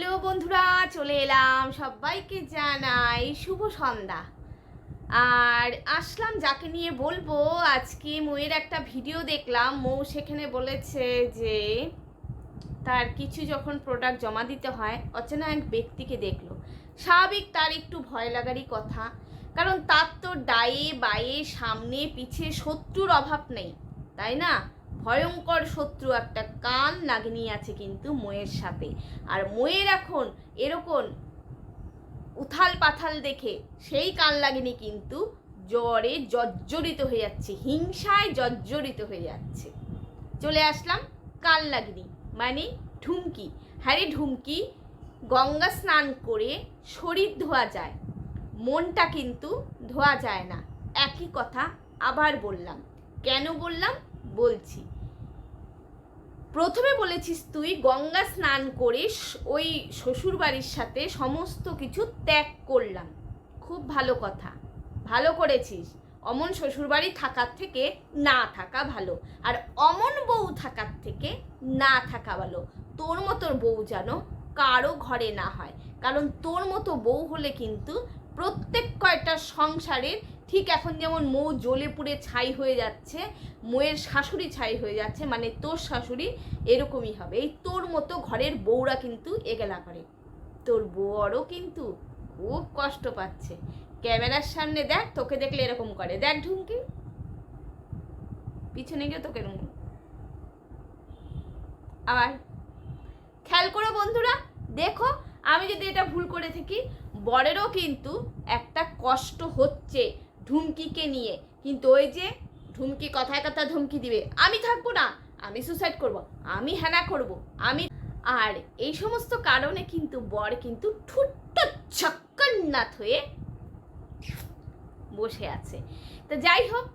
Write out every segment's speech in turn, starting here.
Hello বন্ধুরা, চলে এলাম সবাইকে জানাই শুভ সন্ধ্যা। আর আসলাম যাকে নিয়ে বলব, আজকে মৌয়ের একটা ভিডিও দেখলাম। মৌ সেখানে বলেছে যে, তার কিছু যখন প্রোডাক্ট জমা দিতে হয়, অচেনা এক ব্যক্তিকে দেখল। স্বাভাবিক তার একটু ভয় লাগারই কথা, কারণ তার তো ডায়ে বায়ে, সামনে, পিছে শত্রুর অভাব নেই, তাই না? ভয়ঙ্কর শত্রু একটা কান নাগিনী আছে কিন্তু ময়ের সাথে। আর ময়ের এখন এরকম উথাল পাথাল দেখে সেই কান লাগেনি কিন্তু জ্বরে জর্জরিত হয়ে যাচ্ছে, হিংসায় জর্জরিত হয়ে যাচ্ছে। চলে আসলাম কাল লাগনি মানে ঢুমকি। হ্যারে ঢুমকি গঙ্গা স্নান করে শরীর ধোয়া যায়, মনটা কিন্তু ধোয়া যায় না। একই কথা আবার বললাম। কেন বললাম? বলছি। প্রথমে বলেছিস তুই গঙ্গা স্নান করে ওই শ্বশুর বাড়ির সাথে সমস্ত কিছু ত্যাগ করলাম। খুব ভালো কথা। ভালো করেছিস। অমন শ্বশুরবাড়ি থাকার থেকে না থাকা ভালো। আর অমন বউ থাকার থেকে না থাকা ভালো। তোর মতো বউ যেন কারও ঘরে না হয়। কারণ তোর মতো বউ হলে কিন্তু প্রত্যেক কয়টা সংসারের ঠিক এখন যেমন মৌ জ্বলে পুড়ে ছাই হয়ে যাচ্ছে, মৌয়ের শাশুড়ি ছাই হয়ে যাচ্ছে মানে তোর শাশুড়ি এরকমই হবে। এই তোর মতো ঘরের বউরা কিন্তু এগেলা করে। তোর বউরও কিন্তু খুব কষ্ট পাচ্ছে। ক্যামেরার সামনে দেখ, তোকে দেখলে এরকম করে। দেখ ঢুমকি। পিছনে গিয়ে তোকে এরকম আবার খেয়াল করো বন্ধুরা, দেখো, আমি যদি এটা ভুল করে থাকি, বরেরও কিন্তু একটা কষ্ট হচ্ছে। ঢুমকিকে নিয়ে। কিন্তু ওই যে ঢুমকি কথায় কথা ধমকি দিবে। আমি থাকব না, আমি সুসাইড করব, আমি হ্যানা করব, আমি আর এই সমস্ত কারণে কিন্তু বর কিন্তু ঠুট্ট ছক্কন্নাথ হয়ে বসে আছে। তো যাই হোক,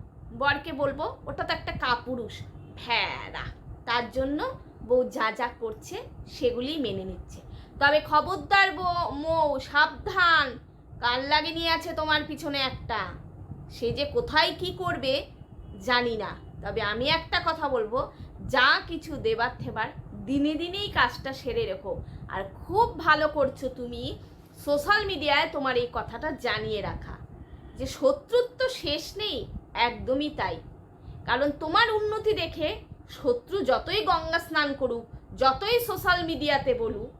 বরকে বলব, ওটা তো একটা কাপুরুষ ভ্যাড়া তার জন্য বউ যা যা করছে, সেগুলি মেনে নিচ্ছে। তবে খবরদার বউ, মৌ, সাবধান। কান লাগে নিয়ে আছে তোমার পিছনে একটা। সে যে কোথায় কি করবে জানি না। তবে আমি একটা কথা বলব যা কিছু দেবার থেবার দিনে দিনেই কাজটা সেরে রেখো। আর খুব ভালো করছ তুমি সোশ্যাল মিডিয়ায় তোমার এই কথাটা জানিয়ে রাখা। যে শত্রুর তো শেষ নেই একদমই তাই। কারণ তোমার উন্নতি দেখে শত্রু যতই গঙ্গা স্নান করুক যতই সোশ্যাল মিডিয়াতে বলুক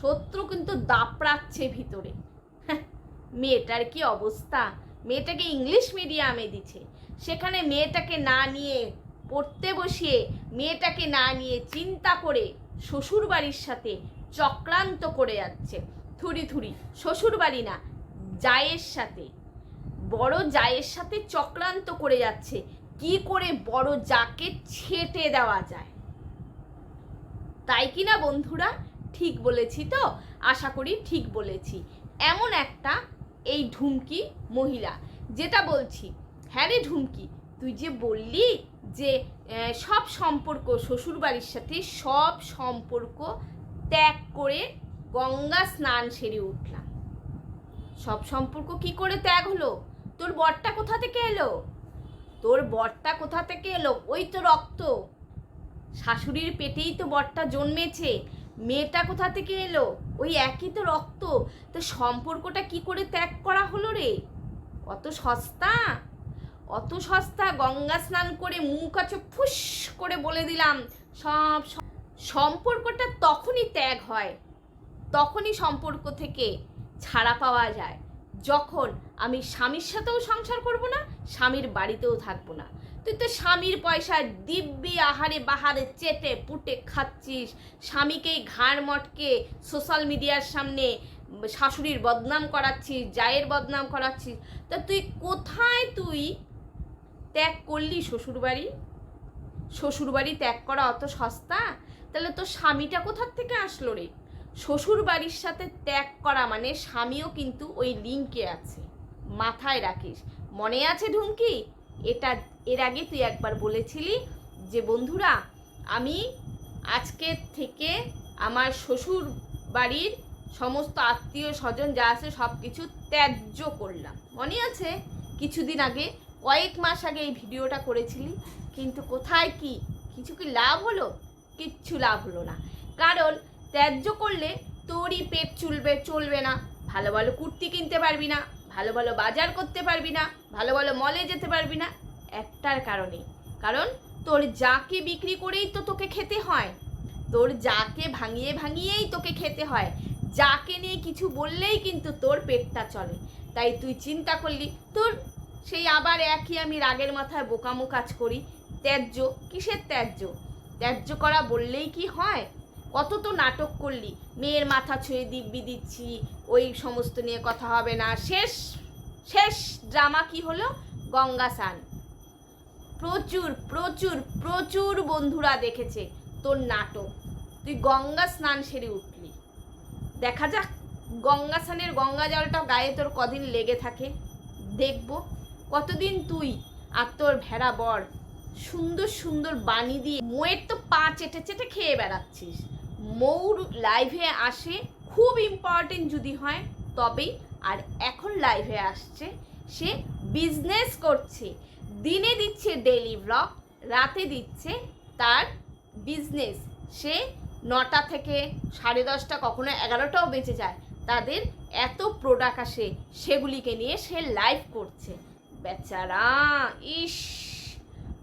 শত্রু কিন্তু দাপড়াচ্ছে ভিতরে। হ্যাঁ, মেয়েটার কি অবস্থা? মেয়েটাকে ইংলিশ মিডিয়ামে দিচ্ছে। সেখানে মেয়েটাকে না নিয়ে পড়তে বসিয়ে মেয়েটাকে না নিয়ে চিন্তা করে শ্বশুর বাড়ির সাথে চক্রান্ত করে যাচ্ছে। থুরি থুরি শ্বশুর বাড়ি না, জায়ের সাথে। বড় জায়ের সাথে চক্রান্ত করে যাচ্ছে। কি করে বড় যাকে ছেটে দেওয়া যায়? তাই কি না বন্ধুরা? ঠিক বলেছি তো? আশা করি ঠিক বলেছি। এমন একটা এই ঢুমকি মহিলা। যেটা বলছি হ্যাঁ রে ঢুমকি, তুই যে বললি যে সব সম্পর্ক, শ্বশুরবাড়ির সাথে সব সম্পর্ক ত্যাগ করে গঙ্গা স্নান সেরে উঠলাম। সব সম্পর্ক কি করে ত্যাগ হলো? তোর বরটা কোথা থেকে এলো? তোর বরটা কোথা থেকে এলো? ওই তো রক্ত। শাশুড়ির পেটেই তো বরটা জন্মেছে। মেয়েটা কোথা থেকে এলো? ওই একই তো রক্ত। তো সম্পর্কটা কি করে ত্যাগ করা হলো রে? অত সস্তা? অত সস্তা গঙ্গা স্নান করে মুখ আছে ফুস করে বলে দিলাম। সব সম্পর্কটা তখনই ত্যাগ হয়, তখনই সম্পর্ক থেকে ছাড়া পাওয়া যায়। যখন আমি স্বামীর সাথেও সংসার করব না, স্বামীর বাড়িতেও থাকব না। তুই তো স্বামীর পয়সায় দিব্যি আহারে বাহারে চেটে পুটে খাচ্ছিস। স্বামীকেই ঘাড় মটকে সোশ্যাল মিডিয়ার সামনে শাশুড়ির বদনাম করাচ্ছিস, জায়ের বদনাম করাচ্ছিস। তা তুই কোথায় তুই ত্যাগ করলি শ্বশুরবাড়ি? শ্বশুরবাড়ি ত্যাগ করা অত সস্তা? তাহলে তোর স্বামীটা কোথার থেকে আসলো রে? শ্বশুর বাড়ির সাথে ত্যাগ করা মানে স্বামীও কিন্তু ওই লিঙ্কে আছে। মাথায় রাখিস। মনে আছে ঢুমকি? এটা এর আগে তুই একবার বলেছিলি যে, বন্ধুরা, আমি আজকের থেকে আমার শ্বশুর বাড়ির সমস্ত আত্মীয় স্বজন যা আছে সব কিছু ত্যায্য করলাম। মনে আছে? কিছুদিন আগে, কয়েক মাস আগে এই ভিডিওটা করেছিলি, কিন্তু কোথায় কি? কিছু কি লাভ হলো? কিচ্ছু লাভ হলো না। কারণ ত্যায্য করলে তোরই পেট চুলবে, চলবে না। ভালো ভালো কুর্তি কিনতে পারবি না। ভালো ভালো বাজার করতে পারবি না, ভালো ভালো মলে যেতে পারবি না, একটার কারণে। কারণ তোর যাকে বিক্রি করেই তো তোকে খেতে হয়, তোর যাকে ভাঙিয়ে ভাঙিয়েই তোকে খেতে হয়, যাকে নিয়ে কিছু বললেই কিন্তু তোর পেটটা চলে। তাই তুই চিন্তা করলি, তোর সেই আবার একই আমি রাগের মাথায় বোকামো কাজ করি, ত্যায্য, কিসের ত্যায্য? ত্যায্য করা বললেই কি হয়? কত তো নাটক করলি। মেয়ের মাথা ছুঁয়ে দিব্যি দিচ্ছি, ওই সমস্ত নিয়ে কথা হবে না। শেষ শেষ ড্রামা কি হলো? গঙ্গা স্নান। প্রচুর প্রচুর প্রচুর বন্ধুরা দেখেছে তোর নাটক। তুই গঙ্গা স্নান সেরে উঠলি। দেখা যাক, গঙ্গা স্নানের গঙ্গা জলটা গায়ে তোর কদিন লেগে থাকে। দেখব। কতদিন তুই আর তোর ভেড়া বর সুন্দর সুন্দর বানি দিয়ে মোয়ের তো পা চেটে চেটে খেয়ে বেড়াচ্ছিস। মৌর লাইভে আসে, খুব ইম্পর্টেন্ট যদি হয়, তবেই। আর এখন লাইভে আসছে, সে বিজনেস করছে। দিনে দিচ্ছে ডেলি ব্লগ রাতে দিচ্ছে তার বিজনেস সে নটা থেকে সাড়ে দশটা, কখনো এগারোটাও বেঁচে যায়। তাদের এত প্রোডাক্ট আসে, সেগুলিকে নিয়ে সে লাইভ করছে। বেচারা, ইস!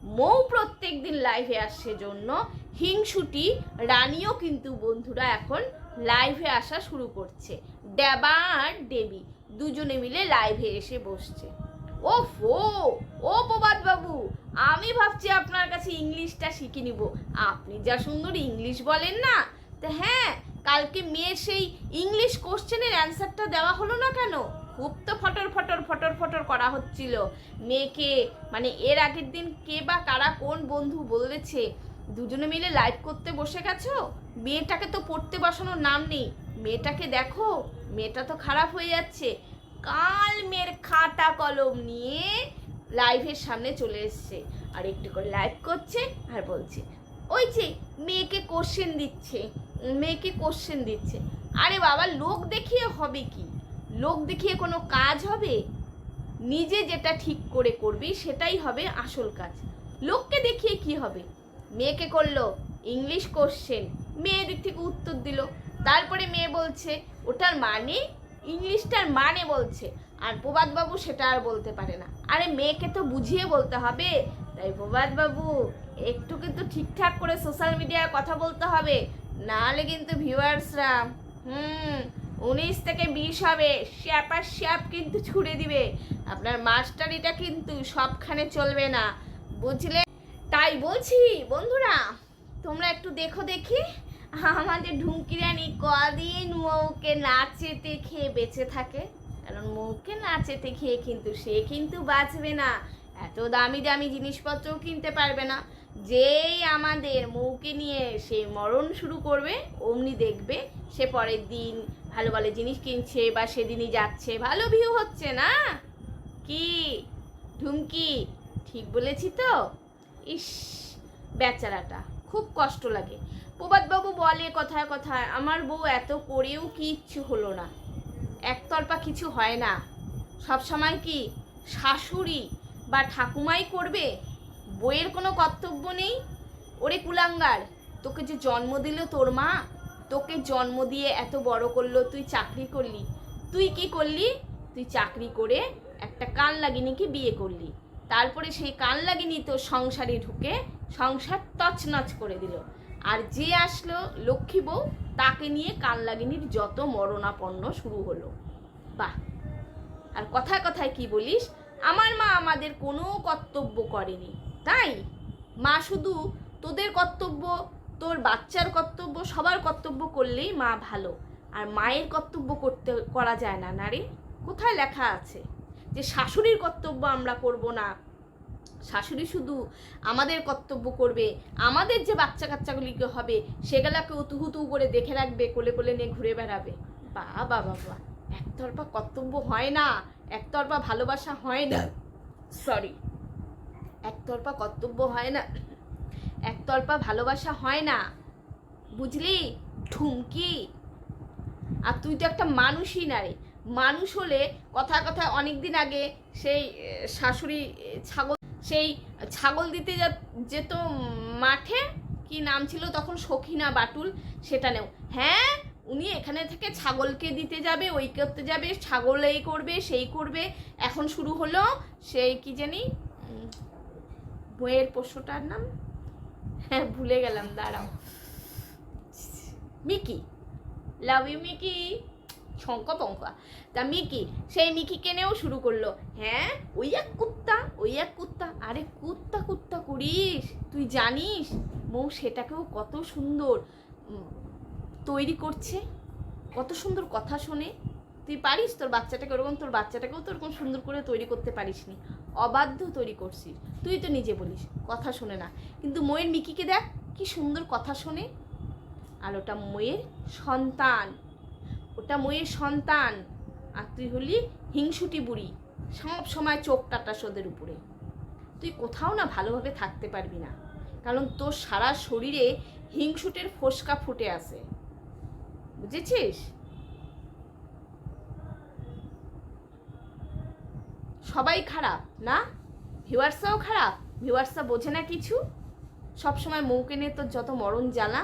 মৌ প্রত্যেক দিন লাইভে আসছে জন্য। হিংসুটি, রানীও কিন্তু বন্ধুরা এখন লাইভে আসা শুরু করছে। ড্যাবা আর দেবী দুজনে মিলে লাইভে এসে বসছে। ও ফো ও প্রবাদ বাবু, আমি ভাবছি আপনার কাছে ইংলিশটা শিখে নিব। আপনি যা সুন্দর ইংলিশ বলেন না। তো হ্যাঁ কালকে মেয়ের সেই ইংলিশ কোশ্চেনের অ্যান্সারটা দেওয়া হলো না কেন? খুব তো ফটর ফটর ফটর ফটর করা হচ্ছিল। মেয়েকে মানে এর আগের দিন কে বা কারা কোন বন্ধু বলেছে? দুজনে মিলে লাইভ করতে বসে গেছো? মেয়েটাকে তো পড়তে বসানোর নাম নেই। মেয়েটাকে দেখো, মেয়েটা তো খারাপ হয়ে যাচ্ছে। কাল মেয়ের খাতা কলম নিয়ে লাইভের সামনে চলে এসছে। আর একটু করে লাইভ করছে আর বলছে, ওই যে মেয়েকে কোশ্চেন দিচ্ছে, মেয়েকে কোশ্চেন দিচ্ছে। আরে বাবা, লোক দেখিয়ে হবে কি? লোক দেখিয়ে কোনো কাজ হবে? নিজে যেটা ঠিক করে করবি, সেটাই হবে আসল কাজ। লোককে দেখিয়ে কি হবে? মেয়েকে করল ইংলিশ কোশ্চেন মেয়ে দিক থেকে উত্তর দিল। তারপরে মেয়ে বলছে, ওটার মানে? ইংলিশটার মানে বলছে। আর প্রবাদবাবু সেটা আর বলতে পারে না। আরে মেয়েকে তো বুঝিয়ে বলতে হবে। তাই প্রবাদবাবু একটু কিন্তু ঠিকঠাক করে সোশ্যাল মিডিয়ায় কথা বলতে হবে। নাহলে কিন্তু ভিউয়ার্সরা হুম উনিশ থেকে বিশ হবে। শ্যাপার শ্যাপ কিন্তু ছুড়ে দিবে। আপনার মাস্টারিটা কিন্তু সবখানে চলবে না। বুঝলে? তাই বলছি, বন্ধুরা, তোমরা একটু দেখো দেখি। আমাদের ঢুমকি কদিন মৌকে নাচেতে খেয়ে বেঁচে থাকে। কারণ মৌকে নাচেতে খেয়ে কিন্তু সে কিন্তু বাঁচবে না। এত দামি দামি জিনিসপত্রও কিনতে পারবে না। যেই আমাদের মৌকে নিয়ে সে মরণ শুরু করবে, অমনি দেখবে সে পরের দিন ভালো ভালো জিনিস কিনছে বা সেদিনই যাচ্ছে। ভালো ভিউ হচ্ছে না? কি? ঢুমকি ঠিক বলেছি তো? ইস, বেচারাটা। খুব কষ্ট লাগে। প্রবাদবাবু বলে কথায় কথায়, আমার বউ এত করেও কিচ্ছু হলো না। একতরফা কিছু হয় না। সব সময় কি শাশুড়ি বা ঠাকুমাই করবে? বইয়ের কোনো কর্তব্য নেই? ওরে কুলাঙ্গার, তোকে যে জন্ম দিল তোর মা তোকে জন্ম দিয়ে এত বড় করল, তুই চাকরি করলি। তুই কি করলি? তুই চাকরি করে একটা কান লাগিনিকে বিয়ে করলি। তারপরে সেই কান লাগিনি তোর সংসারে ঢুকে সংসার তছনছ করে দিল। আর যে আসলো লক্ষ্মী বউ, তাকে নিয়ে কান লাগিনির যত মরণাপন্ন শুরু হলো। বাহ! আর কথায় কথায় কি বলিস? আমার মা আমাদের কোনো কর্তব্য করেনি, তাই? মা শুধু তোদের কর্তব্য তোর বাচ্চার কর্তব্য সবার কর্তব্য করলেই মা ভালো। আর মায়ের কর্তব্য করতে করা যায় না। না রে কোথায় লেখা আছে? যে শাশুড়ির কর্তব্য আমরা করব না। শাশুড়ি শুধু আমাদের কর্তব্য করবে। আমাদের যে বাচ্চা কাচ্চাগুলিকে হবে সেগুলাকে উতুহুতু করে দেখে রাখবে কোলে কোলে নিয়ে ঘুরে বেড়াবে। বা বা বাবা একতরফা কর্তব্য হয় না একতরফা ভালোবাসা হয় না। সরি একতরফা কর্তব্য হয় না। একতরফা ভালোবাসা হয় না। বুঝলি? ঠুমকি আর তুই তো একটা মানুষই না রে। মানুষ হলে কথা কথা অনেক দিন আগে সেই শাশুড়ি ছাগল, সেই ছাগল দিতে যেত মাঠে, কি নাম ছিল তখন সখিনা বাটুল, সেটা নেও। হ্যাঁ উনি এখানে থেকে ছাগলকে দিতে যাবে, ওই করতে যাবে, ছাগল এই করবে, সেই করবে। এখন শুরু হলো সেই কি জানি বইয়ের পশুটার নাম? হ্যাঁ ভুলে গেলাম, দাঁড়াও। Mickey love you Mickey? শঙ্কা পঙ্কা তা মিকি, সেই মিকি কেনেও শুরু করল? হ্যাঁ ওই এক কুত্তা ওই এক কুত্তা। আরে কুত্তা কুত্তা করিস তুই জানিস, মৌ সেটাকেও কত সুন্দর তৈরি করছে, কত সুন্দর কথা শোনে। তুই পারিস তোর বাচ্চাটাকে, ওরকম তোর বাচ্চাটাকেও তো ওরকম সুন্দর করে তৈরি করতে পারিসনি। অবাধ্য তৈরি করছিস তুই তো নিজে বলিস, কথা শোনে না। কিন্তু ময়ের মিকিকে দেখ, কি সুন্দর কথা শোনে। আর ওটা ময়ের সন্তান। ওটা ময়ের সন্তান। আর তুই হলি হিংসুটি বুড়ি, সব সময় চোখ টাটাস ওদের উপরে। তুই কোথাও না ভালোভাবে থাকতে পারবি না। কারণ তোর সারা শরীরে হিংসুটের ফোসকা ফুটে আছে। বুঝেছিস? সবাই খারাপ, না? ভিউয়ার্সরাও খারাপ? ভিউয়ার্সরা বোঝে না কিছু? সব সময় মৌকে নিয়ে তোর যত মরণ জ্বালা।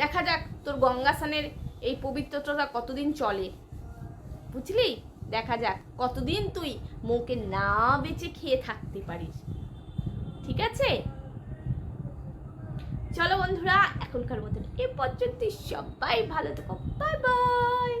দেখা যাক তোর গঙ্গাসানের এই পবিত্রতা কতদিন চলে। বুঝলি? দেখা যাক কতদিন তুই মৌকে না বেঁচে খেয়ে থাকতে পারিস। ঠিক আছে? চলো বন্ধুরা, এখনকার মতন এ পর্যন্ত সবাই ভালো থেকো। Bye bye.